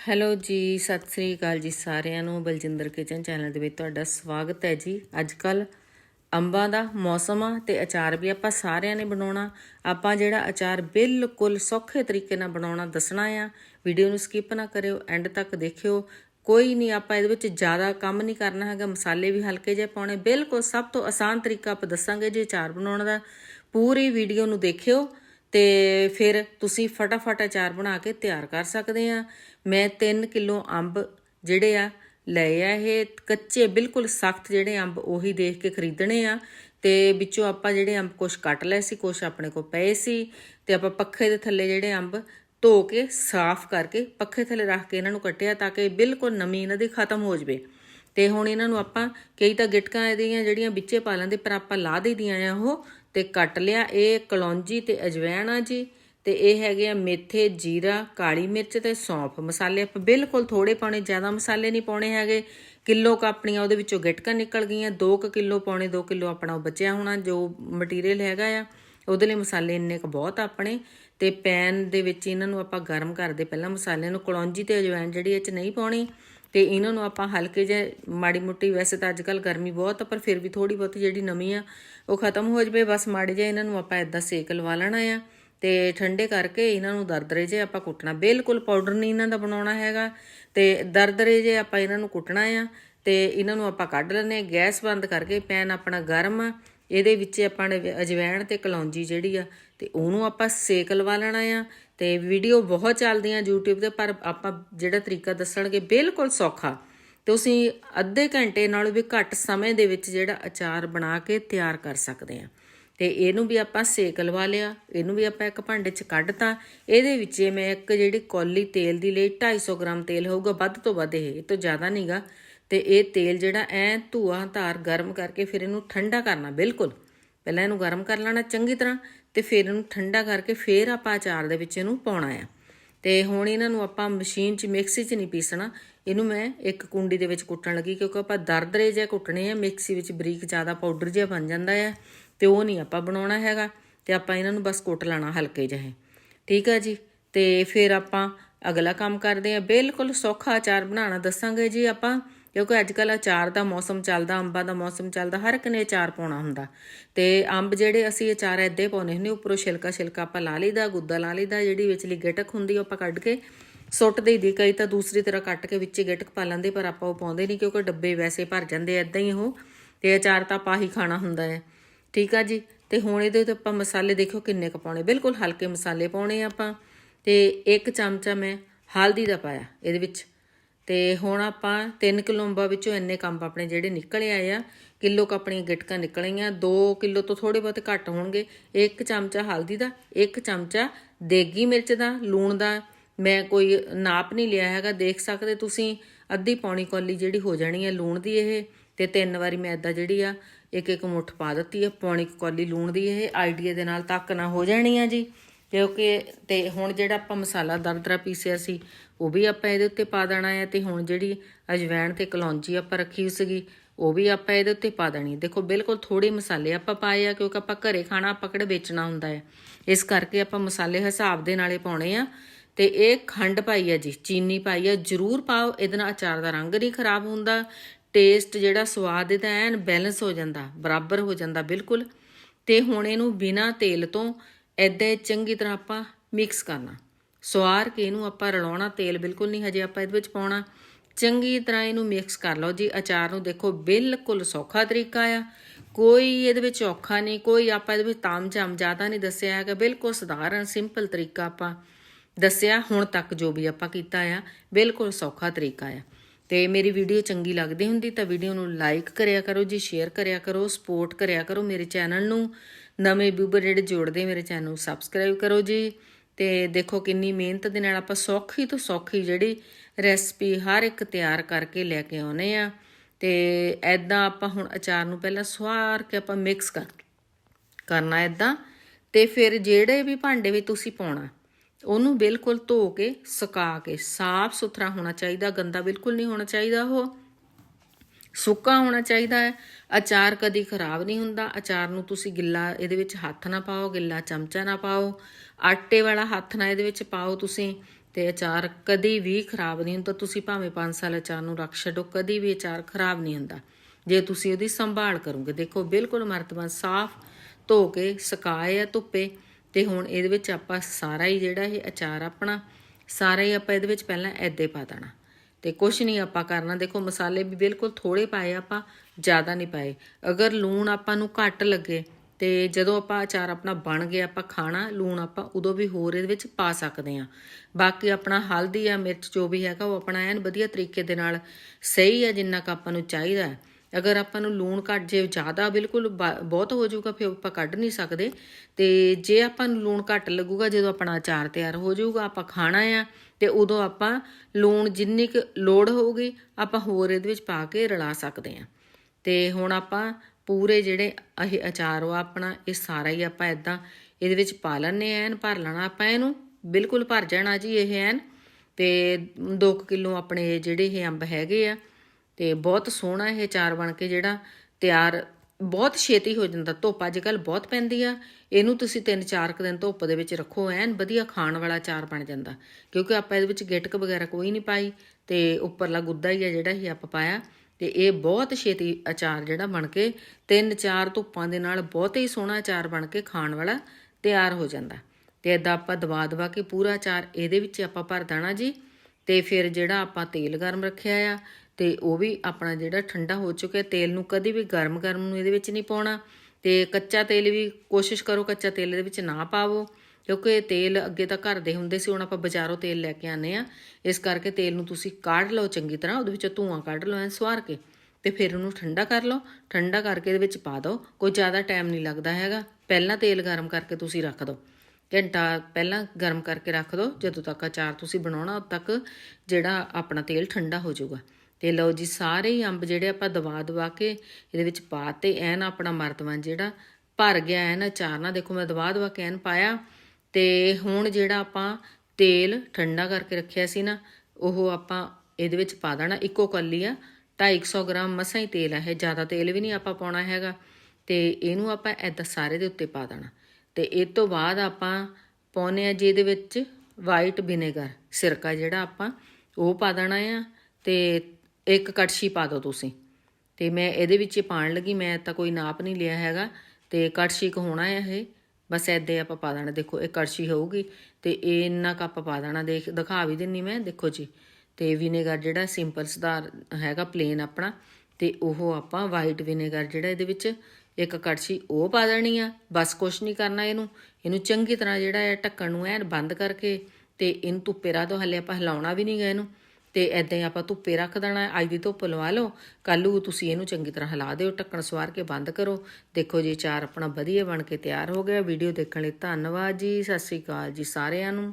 Hello ਜੀ, ਸਤਿ ਸ੍ਰੀ ਅਕਾਲ ਜੀ ਸਾਰਿਆਂ ਨੂੰ, ਬਲਜਿੰਦਰ ਕਿਚਨ ਚੈਨਲ ਦੇ ਵਿੱਚ ਤੁਹਾਡਾ ਸਵਾਗਤ ਹੈ ਜੀ। ਅੱਜ ਕੱਲ ਅੰਬਾਂ ਦਾ ਮੌਸਮ ਆ ਤੇ ਅਚਾਰ ਵੀ ਆਪਾਂ ਸਾਰਿਆਂ ਨੇ ਬਣਾਉਣਾ। ਆਪਾਂ ਜਿਹੜਾ ਅਚਾਰ ਬਿਲਕੁਲ ਸੌਖੇ ਤਰੀਕੇ ਨਾਲ ਬਣਾਉਣਾ ਦੱਸਣਾ ਆ, ਵੀਡੀਓ ਨੂੰ ਸਕਿਪ ਨਾ ਕਰਿਓ ਐਂਡ ਤੱਕ ਦੇਖਿਓ। ਕੋਈ ਨਹੀਂ ਆਪਾਂ ਇਹਦੇ ਵਿੱਚ ਜ਼ਿਆਦਾ ਕੰਮ ਨਹੀਂ ਕਰਨਾ ਹੈਗਾ, ਮਸਾਲੇ ਵੀ ਹਲਕੇ ਜਿਹੇ ਪਾਉਣੇ। ਬਿਲਕੁਲ ਸਭ ਤੋਂ ਆਸਾਨ ਤਰੀਕਾ ਆਪਾਂ ਦੱਸਾਂਗੇ ਜੀ ਅਚਾਰ ਬਣਾਉਣ ਦਾ। ਪੂਰੀ ਵੀਡੀਓ ਨੂੰ ਦੇਖਿਓ। ਤੇ ਫਿਰ ਤੁਸੀਂ ਫਟਾਫਟ ਅਚਾਰ ਬਣਾ ਕੇ ਤਿਆਰ ਕਰ ਸਕਦੇ ਆ। ਮੈਂ 3 ਕਿਲੋ ਅੰਬ ਜਿਹੜੇ ਆ ਲਏ ਆ, ਇਹ ਕੱਚੇ ਬਿਲਕੁਲ ਸਖਤ ਜਿਹੜੇ ਅੰਬ ਉਹੀ ਦੇਖ ਕੇ ਖਰੀਦਣੇ ਆ। ਤੇ ਵਿੱਚੋਂ ਆਪਾਂ ਜਿਹੜੇ ਅੰਬ ਕੁਝ ਕੱਟ ਲਏ ਸੀ ਕੁਝ ਆਪਣੇ ਕੋਲ ਪਏ ਸੀ ਤੇ ਆਪਾਂ ਪੱਖੇ ਦੇ ਥੱਲੇ ਜਿਹੜੇ ਅੰਬ ਧੋ ਕੇ ਸਾਫ਼ ਕਰਕੇ ਪੱਖੇ ਥੱਲੇ ਰੱਖ ਕੇ ਇਹਨਾਂ ਨੂੰ ਕੱਟਿਆ ਤਾਂ ਕਿ ਬਿਲਕੁਲ ਨਮੀ ਇਹਨਾਂ ਦੀ ਖਤਮ ਹੋ ਜਵੇ। ਤੇ ਹੁਣ ਇਹਨਾਂ ਨੂੰ ਆਪਾਂ ਕਈ ਤਾਂ ਗਿਟਕਾਂ ਇਹਦੀਆਂ ਜਿਹੜੀਆਂ ਵਿੱਚੇ ਪਾ ਲੈਂਦੇ ਪਰ ਆਪਾਂ ਲਾ ਦੇਈਆਂ ਆ ਉਹ ਤੇ ਕੱਟ ਲਿਆ। ਇਹ ਕਲੌਂਜੀ ਤੇ ਅਜਵੈਣ ਆ ਜੀ। ਤੇ ਇਹ ਹੈਗੇ ਆ ਮੇਥੇ, ਜੀਰਾ, ਕਾਲੀ ਮਿਰਚ ਤੇ ਸੌਂਫ। ਮਸਾਲੇ ਆਪਾਂ ਬਿਲਕੁਲ ਥੋੜੇ ਪਾਉਣੇ, ਜ਼ਿਆਦਾ ਮਸਾਲੇ ਨਹੀਂ ਪਾਉਣੇ ਹੈਗੇ। ਕਿਲੋ ਕ ਆਪਣੀਆਂ ਉਹਦੇ ਵਿੱਚੋਂ ਗਿਟਕਾਂ ਨਿਕਲ ਗਈਆਂ। 2 ਕਿਲੋ ਪਾਉਣੇ 2 ਕਿਲੋ ਆਪਣਾ ਉਹ ਬਚਿਆ ਹੋਣਾ, ਜੋ ਮਟੀਰੀਅਲ ਹੈਗਾ ਆ। ਉਹਦੇ ਲਈ ਮਸਾਲੇ ਇੰਨੇ ਕ ਬਹੁਤ ਆਪਣੇ। ਤੇ ਪੈਨ ਦੇ ਵਿੱਚ ਇਹਨਾਂ ਨੂੰ ਆਪਾਂ ਗਰਮ ਕਰਦੇ। ਪਹਿਲਾਂ ਮਸਾਲਿਆਂ ਨੂੰ ਕਲੌਂਜੀ ਤੇ ਅਜਵਾਇਣ ਜਿਹੜੀ ਇਹ ਚ ਨਹੀਂ ਪਾਉਣੀ। ਤੇ ਇਹਨਾਂ ਨੂੰ ਆਪਾਂ ਹਲਕੇ ਜਿਹੇ ਮਾੜੀ ਮੁੱਟੀ ਵੈਸੇ ਤਾਂ ਅੱਜ ਕੱਲ ਗਰਮੀ ਬਹੁਤ ਆ, ਪਰ ਫਿਰ ਵੀ ਥੋੜੀ ਬਹੁਤ ਜਿਹੜੀ ਨਮੀ ਆ, ਉਹ ਖਤਮ ਹੋ ਜਵੇ। ਬਸ ਮਾੜੇ ਜਿਹੇ ਇਹਨਾਂ ਨੂੰ ਆਪਾਂ ਇਦਾਂ ਸੇਕ ਲਵਾ ਲੈਣਾ ਆ ਤੇ ਠੰਡੇ ਕਰਕੇ ਇਹਨਾਂ ਨੂੰ ਦਰਦਰੇ ਜੇ ਆਪਾਂ ਕੁੱਟਣਾ। ਬਿਲਕੁਲ ਪਾਊਡਰ ਨਹੀਂ ਇਹਨਾਂ ਦਾ ਬਣਾਉਣਾ ਹੈਗਾ ਤੇ ਦਰਦਰੇ ਜੇ ਆਪਾਂ ਇਹਨਾਂ ਨੂੰ ਕੁੱਟਣਾ ਆ ਤੇ ਇਹਨਾਂ ਨੂੰ ਆਪਾਂ ਕੱਢ ਲੈਣੇ ਗੈਸ ਬੰਦ ਕਰਕੇ ਪੈਨ ਆਪਣਾ ਗਰਮ ਆ, ਇਹਦੇ ਵਿੱਚ ਆਪਾਂ ਨੇ ਅਜਵਾਇਣ ਤੇ ਕਲੌਂਜੀ ਜਿਹੜੀ ਆ, ਤੇ ਉਹਨੂੰ ਆਪਾਂ ਸੇਕ ਲਵਾ ਲੈਣਾ ਆ ਤੇ ਵੀਡੀਓ ਬਹੁਤ ਚੱਲਦੀਆਂ YouTube ਤੇ, ਪਰ ਆਪਾਂ ਜਿਹੜਾ ਤਰੀਕਾ ਦੱਸਣਗੇ ਬਿਲਕੁਲ ਸੌਖਾ। ਤੁਸੀਂ ਅੱਧੇ ਘੰਟੇ ਨਾਲੋਂ ਵੀ ਘੱਟ ਸਮੇਂ ਦੇ ਵਿੱਚ ਜਿਹੜਾ ਅਚਾਰ ਬਣਾ ਕੇ ਤਿਆਰ ਕਰ ਸਕਦੇ ਆ ਤੇ ਇਹਨੂੰ ਵੀ ਆਪਾਂ ਸੇਕ ਲਵਾ ਲਿਆ, ਇਹਨੂੰ ਵੀ ਆਪਾਂ ਇੱਕ ਭਾਂਡੇ 'ਚ ਕੱਢਤਾ। ਇਹਦੇ ਵਿੱਚ ਮੈਂ ਇੱਕ ਜਿਹੜੀ ਕੌਲੀ ਤੇਲ ਦੀ ਲਈ 250 ਗ੍ਰਾਮ ਤੇਲ ਹੋਊਗਾ, ਵੱਧ ਤੋਂ ਵੱਧ ਇਹ ਇਹ ਤੋਂ ਜ਼ਿਆਦਾ ਨਹੀਂਗਾ ਤੇ ਇਹ ਤੇਲ ਜਿਹੜਾ ਐ ਧੂਆ ਧਾਰ ਗਰਮ ਕਰਕੇ ਫਿਰ ਇਹਨੂੰ ਠੰਡਾ ਕਰਨਾ, ਬਿਲਕੁਲ। ਪਹਿਲਾਂ ਇਹਨੂੰ ਗਰਮ ਕਰ ਲੈਣਾ ਚੰਗੀ ਤਰ੍ਹਾਂ ਤੇ ਫਿਰ ਇਹਨੂੰ ਠੰਡਾ ਕਰਕੇ ਫਿਰ ਆਪਾਂ ਅਚਾਰ ਦੇ ਵਿੱਚ ਇਹਨੂੰ ਪਾਉਣਾ ਆ। ਤੇ ਹੁਣ ਇਹਨਾਂ ਨੂੰ ਆਪਾਂ ਮਸ਼ੀਨ 'ਚ ਮਿਕਸੀ 'ਚ ਨਹੀਂ ਪੀਸਣਾ। ਇਹਨੂੰ ਮੈਂ ਇੱਕ ਕੁੰਡੀ ਦੇ ਵਿੱਚ ਕੁੱਟਣ ਲੱਗੀ ਕਿਉਂਕਿ ਆਪਾਂ ਦਰਦਰੇ ਜਿਹਾ ਕੁੱਟਣੇ ਆ, ਮਿਕਸੀ ਵਿੱਚ ਬਰੀਕ ਜ਼ਿਆਦਾ ਪਾਊਡਰ ਜਿਹਾ ਬਣ ਜਾਂਦਾ ਆ ਤੇ ਉਹ ਨਹੀਂ ਆਪਾਂ ਬਣਾਉਣਾ ਹੈਗਾ। ਤੇ ਆਪਾਂ ਇਹਨਾਂ ਨੂੰ ਬਸ ਕੁੱਟ ਲੈਣਾ ਹਲਕੇ ਜਿਹੇ। ਠੀਕ ਆ ਜੀ? ਤੇ ਫਿਰ ਆਪਾਂ ਅਗਲਾ ਕੰਮ ਕਰਦੇ ਆ। ਬਿਲਕੁਲ ਸੌਖਾ ਅਚਾਰ ਬਣਾਉਣਾ ਦੱਸਾਂਗੇ ਜੀ ਆਪਾਂ। ਕਿਉਂਕਿ ਅੱਜ ਕੱਲ ਅਚਾਰ ਦਾ ਮੌਸਮ ਚੱਲਦਾ, ਅੰਬਾਂ ਦਾ ਮੌਸਮ ਚੱਲਦਾ, ਹਰ ਇੱਕ ਨੇ ਅਚਾਰ ਪਾਉਣਾ ਹੁੰਦਾ। ਤੇ ਅੰਬ ਜਿਹੜੇ ਅਸੀਂ ਅਚਾਰ ਐਦੇ ਪਾਉਨੇ ਹੁੰਦੇ ਉੱਪਰੋਂ ਛਿਲਕਾ ਛਿਲਕਾ ਆਪਾਂ ਲਾ ਲਈਦਾ, ਗੁੱਦਾ ਲਾ ਲਈਦਾ, ਜਿਹੜੀ ਵਿਚਲੀ ਗਿਟਕ ਹੁੰਦੀ ਉਹ ਆਪਾਂ ਕੱਢ ਕੇ ਸੁੱਟ ਦੇਈਦੀ, ਕਈ ਤਾਂ ਦੂਸਰੀ ਤਰ੍ਹਾਂ ਕੱਟ ਕੇ ਵਿੱਚ ਗਿਟਕ ਪਾ ਲੈਂਦੇ, ਪਰ ਆਪਾਂ ਉਹ ਪਾਉਂਦੇ ਨਹੀਂ ਕਿਉਂਕਿ ਡੱਬੇ ਵੈਸੇ ਭਰ ਜਾਂਦੇ ਐਦਾਂ ਹੀ ਉਹ, ਤੇ ਅਚਾਰ ਤਾਂ ਆਪਾਂ ਹੀ ਖਾਣਾ ਹੁੰਦਾ ਹੈ। ਠੀਕ ਆ ਜੀ? ਤੇ ਹੁਣ ਇਹਦੇ ਤੇ ਆਪਾਂ ਮਸਾਲੇ ਦੇਖੋ ਕਿੰਨੇ ਕ ਪਾਉਣੇ। ਬਿਲਕੁਲ ਹਲਕੇ ਮਸਾਲੇ ਪਾਉਣੇ ਆਪਾਂ, ਤੇ ਇੱਕ ਚਮਚਾ ਮੈਂ ਹਲਦੀ ਦਾ ਪਾਇਆ, ਇਹਦੇ ਵਿੱਚ ਤੇ ਹੁਣ ਆਪਾਂ 3 ਕਿਲੋ ਅੰਬਾਂ ਵਿੱਚੋਂ ਇੰਨੇ ਕੰਬ ਆਪਣੇ ਜਿਹੜੇ ਨਿਕਲ ਆਏ ਆ, ਕਿਲੋ ਕ ਆਪਣੀਆਂ ਗਿਟਕਾਂ ਨਿਕਲੀਆਂ 2 ਕਿਲੋ ਤੋਂ ਥੋੜੇ ਬਹੁਤ ਘੱਟ ਹੋਣਗੇ, ਇੱਕ ਚਮਚਾ ਹਲਦੀ ਦਾ, ਇੱਕ ਚਮਚਾ ਦੇਗੀ ਮਿਰਚ ਦਾ, ਲੂਣ ਦਾ। ਮੈਂ ਕੋਈ ਨਾਪ ਨਹੀਂ ਲਿਆ ਹੈਗਾ, ਦੇਖ ਸਕਦੇ ਤੁਸੀਂ, ਅੱਧੀ ਪੌਣੀ ਕੌਲੀ ਜਿਹੜੀ ਹੋ ਜਾਣੀ ਹੈ ਲੂਣ ਦੀ ਇਹ, ਤੇ ਤਿੰਨ ਵਾਰੀ ਮੈਂ ਇਦਾਂ ਜਿਹੜੀ ਆ ਇੱਕ ਇੱਕ ਮੁੱਠ ਪਾ ਦਿੱਤੀ ਹੈ ਪੌਣੀ ਕੌਲੀ ਲੂਣ ਦੀ ਇਹ, ਆਈਡੀਆ ਦੇ ਨਾਲ ਤੱਕ ਨਾ ਹੋ ਜਾਣੀ ਆ ਜੀ। ਕਿਉਂਕਿ ਤੇ ਹੁਣ ਜਿਹੜਾ ਆਪਾਂ ਮਸਾਲਾ ਦਰਦਰਾ ਪੀਸਿਆ ਸੀ, ਉਹ ਵੀ ਆਪਾਂ ਇਹਦੇ ਉੱਤੇ ਪਾ ਦੇਣਾ ਹੈ ਤੇ ਹੁਣ ਜਿਹੜੀ ਅਜਵਾਇਣ ਤੇ ਕਲੌਂਜੀ ਆਪਾਂ ਰੱਖੀ ਸੀਗੀ, ਉਹ ਵੀ ਆਪਾਂ ਇਹਦੇ ਉੱਤੇ ਪਾ ਦੇਣੀ ਦੇਖੋ, ਬਿਲਕੁਲ ਥੋੜੇ ਮਸਾਲੇ ਆਪਾਂ ਪਾਏ ਆ ਕਿਉਂਕਿ ਆਪਾਂ ਘਰੇ ਖਾਣਾ ਆਪਾਂ ਕਿਹੜਾ ਵੇਚਣਾ ਹੁੰਦਾ ਹੈ। ਇਸ ਕਰਕੇ ਆਪਾਂ ਮਸਾਲੇ ਹਿਸਾਬ ਦੇ ਨਾਲੇ ਪਾਉਣੇ ਆ ਤੇ ਇਹ ਖੰਡ ਪਾਈ ਆ ਜੀ, ਚੀਨੀ ਪਾਈ ਆ, ਜਰੂਰ ਪਾਓ, ਇਹਦੇ ਨਾਲ ਅਚਾਰ ਦਾ ਰੰਗ ਨਹੀਂ ਖਰਾਬ ਹੁੰਦਾ, ਟੇਸਟ ਜਿਹੜਾ ਸਵਾਦ ਇਹਦਾ ਐਨ ਬੈਲੈਂਸ ਹੋ ਜਾਂਦਾ, ਬਰਾਬਰ ਹੋ ਜਾਂਦਾ ਬਿਲਕੁਲ। ਤੇ ਹੁਣ ਇਹਨੂੰ ਬਿਨਾ ਤੇਲ ਤੋਂ ਐਦਾਂ ਚੰਗੀ ਤਰ੍ਹਾਂ ਆਪਾਂ ਮਿਕਸ ਕਰਨਾ। ਸਵਾਰ ਕੇ ਇਹਨੂੰ ਆਪਾਂ ਰਲਾਉਣਾ, ਤੇਲ ਬਿਲਕੁਲ ਨਹੀਂ ਹਜੇ ਆਪਾਂ ਇਹਦੇ ਵਿੱਚ ਪਾਉਣਾ। ਚੰਗੀ ਤਰ੍ਹਾਂ ਇਹਨੂੰ ਮਿਕਸ ਕਰ ਲਓ ਜੀ। ਅਚਾਰ ਨੂੰ ਦੇਖੋ ਬਿਲਕੁਲ ਸੌਖਾ ਤਰੀਕਾ ਆ। ਕੋਈ ਇਹਦੇ ਵਿੱਚ ਔਖਾ ਨਹੀਂ, ਕੋਈ ਆਪਾਂ ਇਹਦੇ ਵਿੱਚ ਤਾਮਝਾਮ ਜ਼ਿਆਦਾ ਨਹੀਂ ਦੱਸਿਆ ਹੈਗਾ। ਬਿਲਕੁਲ ਸਧਾਰਨ ਸਿੰਪਲ ਤਰੀਕਾ ਆਪਾਂ ਦੱਸਿਆ। ਹੁਣ ਤੱਕ ਜੋ ਵੀ ਆਪਾਂ ਕੀਤਾ ਆ, ਬਿਲਕੁਲ ਸੌਖਾ ਤਰੀਕਾ ਆ। ਤੇ ਮੇਰੀ ਵੀਡੀਓ ਚੰਗੀ ਲੱਗਦੀ ਹੁੰਦੀ ਤਾਂ ਵੀਡੀਓ ਨੂੰ ਲਾਈਕ ਕਰਿਆ ਕਰੋ, ਜੀ ਸ਼ੇਅਰ ਕਰਿਆ ਕਰੋ ਸਪੋਰਟ ਕਰਿਆ ਕਰੋ ਮੇਰੇ ਚੈਨਲ ਨੂੰ। ਨਵੇਂ ਵਿਊਵਰ ਜਿਹੜੇ ਜੋੜਦੇ ਮੇਰੇ ਚੈਨਲ ਨੂੰ ਸਬਸਕ੍ਰਾਈਬ ਕਰੋ ਜੀ। ਤੇ ਦੇਖੋ ਕਿੰਨੀ ਮਿਹਨਤ ਦੇ ਨਾਲ ਆਪਾਂ ਸੌਖੀ ਤੋਂ ਸੌਖੀ ਜਿਹੜੀ ਰੈਸਪੀ ਹਰ ਇੱਕ ਤਿਆਰ ਕਰਕੇ ਲੈ ਕੇ ਆਉਨੇ ਆ। ਤੇ ਐਦਾਂ ਆਪਾਂ ਹੁਣ ਅਚਾਰ ਨੂੰ ਪਹਿਲਾਂ ਸਵਾਰ ਕੇ ਆਪਾਂ ਮਿਕਸ ਕਰ, ਕਰਨਾ ਐਦਾਂ ਤੇ ਫਿਰ ਜਿਹੜੇ ਵੀ ਭਾਂਡੇ ਵਿੱਚ ਤੁਸੀਂ ਪਾਉਣਾ ਉਹਨੂੰ ਬਿਲਕੁਲ ਧੋ ਕੇ, ਸੁਕਾ ਕੇ, ਸਾਫ਼ ਸੁਥਰਾ ਹੋਣਾ ਚਾਹੀਦਾ, ਗੰਦਾ ਬਿਲਕੁਲ ਨਹੀਂ ਹੋਣਾ ਚਾਹੀਦਾ ਉਹ। ਸੁੱਕਾ ਹੋਣਾ ਚਾਹੀਦਾ ਹੈ। ਅਚਾਰ ਕਦੀ ਖਰਾਬ ਨਹੀਂ ਹੁੰਦਾ। ਅਚਾਰ ਨੂੰ ਤੁਸੀਂ ਗਿੱਲਾ ਇਹਦੇ ਵਿੱਚ ਹੱਥ ਨਾ ਪਾਓ, ਗਿੱਲਾ ਚਮਚਾ ਨਾ ਪਾਓ। ਆਟੇ ਵਾਲਾ ਹੱਥ ਨਾ ਇਹਦੇ ਵਿੱਚ ਪਾਓ ਤੁਸੀਂ ਤੇ ਅਚਾਰ ਕਦੀ ਵੀ ਖਰਾਬ ਨਹੀਂ ਹੁੰਦਾ। ਤੁਸੀਂ ਭਾਵੇਂ 5 ਸਾਲ ਅਚਾਰ ਨੂੰ ਰੱਖ ਛੱਡੋ, ਕਦੀ ਵੀ ਅਚਾਰ ਖਰਾਬ ਨਹੀਂ ਹੁੰਦਾ। ਜੇ ਤੁਸੀਂ ਉਹਦੀ ਸੰਭਾਲ ਕਰੋਗੇ, ਦੇਖੋ ਬਿਲਕੁਲ ਮਰਤਬਾ ਸਾਫ਼ ਧੋ ਕੇ, ਸੁਕਾਏ ਆ ਧੁੱਪੇ। ਤੇ ਹੁਣ ਇਹਦੇ ਵਿੱਚ ਆਪਾਂ ਸਾਰਾ ਹੀ ਜਿਹੜਾ ਇਹ ਅਚਾਰ ਆਪਣਾ, ਸਾਰਾ ਹੀ ਆਪਾਂ ਇਹਦੇ ਵਿੱਚ ਪਹਿਲਾਂ ਐਦੇ ਪਾ ਦੇਣਾ। ਤੇ ਕੁਛ ਨਹੀਂ ਆਪਾਂ ਕਰਨਾ। ਦੇਖੋ, ਮਸਾਲੇ ਵੀ ਬਿਲਕੁਲ ਥੋੜੇ ਪਾਏ ਆਪਾਂ, ਜ਼ਿਆਦਾ ਨਹੀਂ ਪਾਏ। ਅਗਰ ਲੂਣ ਆਪਾਂ ਨੂੰ ਘੱਟ ਲੱਗੇ, ਤੇ ਜਦੋਂ ਆਪਾਂ ਅਚਾਰ ਆਪਣਾ ਬਣ ਗਿਆ ਆਪਾਂ ਖਾਣਾ, ਲੂਣ ਆਪਾਂ ਉਦੋਂ ਵੀ ਹੋਰ ਇਹਦੇ ਵਿੱਚ ਪਾ ਸਕਦੇ ਆ ਬਾਕੀ ਆਪਣਾ ਹਲਦੀ ਆ ਮਿਰਚ ਜੋ ਵੀ ਹੈਗਾ, ਉਹ ਆਪਣਾ ਐਨ ਵਧੀਆ ਤਰੀਕੇ ਦੇ ਨਾਲ ਸਹੀ ਆ, ਜਿੰਨਾ ਕੁ ਆਪਾਂ ਨੂੰ ਚਾਹੀਦਾ ਹੈ। ਅਗਰ ਆਪਾਂ ਨੂੰ ਲੂਣ ਘੱਟ, ਜੇ ਜ਼ਿਆਦਾ ਬਿਲਕੁਲ ਬ- ਬਹੁਤ ਹੋ ਜਾਊਗਾ, ਫਿਰ ਆਪਾਂ ਕੱਢ ਨਹੀਂ ਸਕਦੇ। ਤੇ ਜੇ ਆਪਾਂ ਨੂੰ ਲੂਣ ਘੱਟ ਲੱਗੂਗਾ, ਜਦੋਂ ਆਪਣਾ ਅਚਾਰ ਤਿਆਰ ਹੋ ਜਾਊਗਾ, ਆਪਾਂ ਖਾਣਾ ਆ, ਤੇ ਉਦੋਂ ਆਪਾਂ ਲੂਣ ਜਿੰਨੀ ਕੁ ਲੋੜ ਹੋਊਗੀ, ਆਪਾਂ ਹੋਰ ਇਹਦੇ ਵਿੱਚ ਪਾ ਕੇ ਰਲਾ ਸਕਦੇ ਆ। ਤੇ ਹੁਣ ਆਪਾਂ ਪੂਰੇ ਜਿਹੜੇ ਇਹ ਅਚਾਰ ਉਹ ਆਪਣਾ, ਇਹ ਸਾਰਾ ਹੀ ਆਪਾਂ ਇਦਾਂ ਇਹਦੇ ਵਿੱਚ ਪਾ ਲੈਣੇ ਐਨ ਭਰ ਲੈਣਾ ਆਪਾਂ ਇਹਨੂੰ। ਬਿਲਕੁਲ ਭਰ ਜਾਣਾ ਜੀ ਇਹ ਐਨ। ਤੇ 2 ਕਿਲੋ ਆਪਣੇ ਜਿਹੜੇ ਇਹ ਅੰਬ ਹੈਗੇ ਆ ਤੇ ਬਹੁਤ ਸੋਹਣਾ ਇਹ ਅਚਾਰ ਬਣ ਕੇ ਜਿਹੜਾ ਤਿਆਰ, ਬਹੁਤ ਛੇਤੀ ਹੋ ਜਾਂਦਾ, ਧੁੱਪ ਅੱਜ ਕੱਲ ਬਹੁਤ ਪੈਂਦੀ ਆ। ਇਹਨੂੰ ਤੁਸੀਂ 3-4 ਕੁ ਦਿਨ ਧੁੱਪ ਦੇ ਵਿੱਚ ਰੱਖੋ, ਐਨ ਵਧੀਆ ਖਾਣ ਵਾਲਾ ਅਚਾਰ ਬਣ ਜਾਂਦਾ। ਕਿਉਂਕਿ ਆਪਾਂ ਇਹਦੇ ਵਿੱਚ ਗਿਟਕ ਵਗੈਰਾ ਕੋਈ ਨਹੀਂ ਪਾਈ ਤੇ ਉੱਪਰਲਾ ਗੁੱਦਾ ਹੀ ਆ ਜਿਹੜਾ ਇਹ ਆਪਾਂ ਪਾਇਆ। ਤੇ ਇਹ ਬਹੁਤ ਛੇਤੀ ਅਚਾਰ ਜਿਹੜਾ ਬਣ ਕੇ 3-4 ਧੁੱਪਾਂ ਦੇ ਨਾਲ ਬਹੁਤ ਹੀ ਸੋਹਣਾ ਅਚਾਰ ਬਣ ਕੇ ਖਾਣ ਵਾਲਾ ਤਿਆਰ ਹੋ ਜਾਂਦਾ। ਤੇ ਇਦਾਂ ਆਪਾਂ ਦਵਾ ਦਵਾ ਕੇ ਪੂਰਾ ਅਚਾਰ ਇਹਦੇ ਵਿੱਚ ਆਪਾਂ ਭਰ ਦੇਣਾ ਜੀ। ਤੇ ਫਿਰ ਜਿਹੜਾ ਆਪਾਂ ਤੇਲ ਗਰਮ ਰੱਖਿਆ ਆ ਤੇ ਉਹ ਵੀ ਆਪਣਾ ਜਿਹੜਾ ਠੰਡਾ ਹੋ ਚੁੱਕਿਆ ਤੇਲ ਨੂੰ ਕਦੇ ਵੀ ਗਰਮ ਗਰਮ ਨੂੰ ਇਹਦੇ ਵਿੱਚ ਨਹੀਂ ਪਾਉਣਾ ਤੇ ਕੱਚਾ ਤੇਲ ਵੀ ਕੋਸ਼ਿਸ਼ ਕਰੋ ਕੱਚਾ ਤੇਲ ਦੇ ਵਿੱਚ ਨਾ ਪਾਵੋ, ਕਿਉਂਕਿ ਤੇਲ ਅੱਗੇ ਤਾਂ ਘਰ ਦੇ ਹੁੰਦੇ ਸੀ, ਹੁਣ ਆਪਾਂ ਬਾਜ਼ਾਰੋਂ ਤੇਲ ਲੈ ਕੇ ਆਨੇ ਆ ਇਸ ਕਰਕੇ ਤੇਲ ਨੂੰ ਤੁਸੀਂ ਕਾਢ ਲਓ ਚੰਗੀ ਤਰ੍ਹਾਂ, ਉਹਦੇ ਵਿੱਚੋਂ ਧੂਆਂ ਕੱਢ ਲਓ ਐ ਸਵਾਰ ਕੇ ਤੇ ਫਿਰ ਉਹਨੂੰ ਠੰਡਾ ਕਰ ਲਓ, ਠੰਡਾ ਕਰਕੇ ਇਹਦੇ ਵਿੱਚ ਪਾ ਦਿਓ, ਕੋਈ ਜ਼ਿਆਦਾ ਟਾਈਮ ਨਹੀਂ ਲੱਗਦਾ ਹੈਗਾ, ਪਹਿਲਾਂ ਤੇਲ ਗਰਮ ਕਰਕੇ ਤੁਸੀਂ ਰੱਖ ਦਿਓ, ਘੰਟਾ ਪਹਿਲਾਂ ਗਰਮ ਕਰਕੇ ਰੱਖ ਦਿਓ, ਜਦੋਂ ਤੱਕ ਅਚਾਰ ਤੁਸੀਂ ਬਣਾਉਣਾ, ਉਦ ਤੱਕ ਜਿਹੜਾ ਆਪਣਾ ਤੇਲ ਠੰਡਾ ਹੋ ਜਾਊਗਾ। ਤੇ ਲਓ ਜੀ, ਸਾਰੇ ਹੀ ਅੰਬ ਜਿਹੜੇ ਆਪਾਂ ਦਵਾ ਦਵਾ ਕੇ ਇਹਦੇ ਵਿੱਚ ਪਾਤੇ ਐਨ ਆਪਣਾ ਮਰਤਵਾਂ ਜਿਹੜਾ ਭਰ ਗਿਆ ਐਨ ਅਚਾਰ ਨਾਲ। ਦੇਖੋ ਮੈਂ ਦਵਾ ਦਵਾ ਕੇ ਐਨ ਪਾਇਆ ਤੇ ਹੁਣ ਜਿਹੜਾ ਆਪਾਂ ਤੇਲ ਠੰਡਾ ਕਰਕੇ ਰੱਖਿਆ ਸੀ ਨਾ, ਉਹ ਆਪਾਂ ਇਹਦੇ ਵਿੱਚ ਪਾ ਦੇਣਾ। ਇੱਕੋ ਕੱਲੀ ਆ 250 ਗ੍ਰਾਮ ਮਸਾਂ ਹੀ ਤੇਲ ਹੈ ਇਹ, ਜ਼ਿਆਦਾ ਤੇਲ ਵੀ ਨਹੀਂ ਆਪਾਂ ਪਾਉਣਾ ਹੈਗਾ। ਤੇ ਇਹਨੂੰ ਆਪਾਂ ਐਦਾਂ ਸਾਰੇ ਦੇ ਉੱਤੇ ਪਾ ਦੇਣਾ। ਤੇ ਇਹ ਤੋਂ ਬਾਅਦ ਆਪਾਂ ਪਾਉਨੇ ਆ ਜੀ ਇਹਦੇ ਵਿੱਚ ਵਾਈਟ ਵਿਨੇਗਰ ਸਿਰਕਾ ਜਿਹੜਾ ਆਪਾਂ, ਉਹ ਪਾ ਦੇਣਾ ਆ। ਤੇ ਇੱਕ ਕੜਛੀ ਪਾ ਦਿਓ ਤੁਸੀਂ। ਤੇ ਮੈਂ ਇਹਦੇ ਵਿੱਚ ਹੀ ਪਾਣ ਲੱਗੀ, ਮੈਂ ਤਾਂ ਕੋਈ ਨਾਪ ਨਹੀਂ ਲਿਆ ਹੈਗਾ। ਤੇ ਕੜਛੀ ਕੁ ਹੋਣਾ ਹੈ ਇਹ। ਬਸ ਐਦੇ ਆਪਾਂ ਪਾ ਦੇਣਾ। ਦੇਖੋ, ਇਹ ਕੜਛੀ ਹੋਊਗੀ ਤੇ ਇਹ ਇੰਨਾ ਕੱਪ ਪਾ ਦੇਣਾ। ਦੇਖ, ਦਿਖਾ ਵੀ ਦਿੰਨੀ ਮੈਂ, ਦੇਖੋ ਜੀ। ਤੇ ਵਿਨੇਗਰ ਜਿਹੜਾ ਸਿੰਪਲ ਸਧਾਰ ਹੈਗਾ ਪਲੇਨ ਆਪਣਾ, ਤੇ ਉਹ ਆਪਾਂ ਵਾਈਟ ਵਿਨੇਗਰ ਜਿਹੜਾ ਇਹਦੇ ਵਿੱਚ ਇੱਕ ਕੜਛੀ, ਉਹ ਪਾ ਦੇਣੀ ਆ। ਬਸ ਕੁਛ ਨਹੀਂ ਕਰਨਾ ਇਹਨੂੰ। ਇਹਨੂੰ ਚੰਗੀ ਤਰ੍ਹਾਂ ਜਿਹੜਾ ਹੈ ਢੱਕਣ ਨੂੰ ਐਨ ਬੰਦ ਕਰਕੇ ਤੇ ਇਹਨੂੰ ਧੁੱਪੇ ਰਾਹ ਤੋਂ ਹਲੇ ਆਪਾਂ ਹਿਲਾਉਣਾ ਵੀ ਨਹੀਂ ਗਾ ਇਹਨੂੰ। ਤੇ ਐਦਾਂ ਹੀ ਆਪਾਂ ਧੁੱਪੇ ਰੱਖ ਦੇਣਾ, ਅੱਜ ਦੀ ਧੁੱਪ ਲਵਾ ਲਓ ਕੱਲੂ ਤੁਸੀਂ ਇਹਨੂੰ ਚੰਗੀ ਤਰ੍ਹਾਂ ਹਿਲਾ ਦਿਓ, ਢੱਕਣ ਸਵਾਰ ਕੇ ਬੰਦ ਕਰੋ। ਦੇਖੋ ਜੀ, ਚਾਰ ਆਪਣਾ ਵਧੀਆ ਬਣ ਕੇ ਤਿਆਰ ਹੋ ਗਿਆ, ਵੀਡੀਓ ਦੇਖਣ ਲਈ ਧੰਨਵਾਦ ਜੀ, ਸਤਿ ਸ੍ਰੀ ਅਕਾਲ ਜੀ ਸਾਰਿਆਂ ਨੂੰ।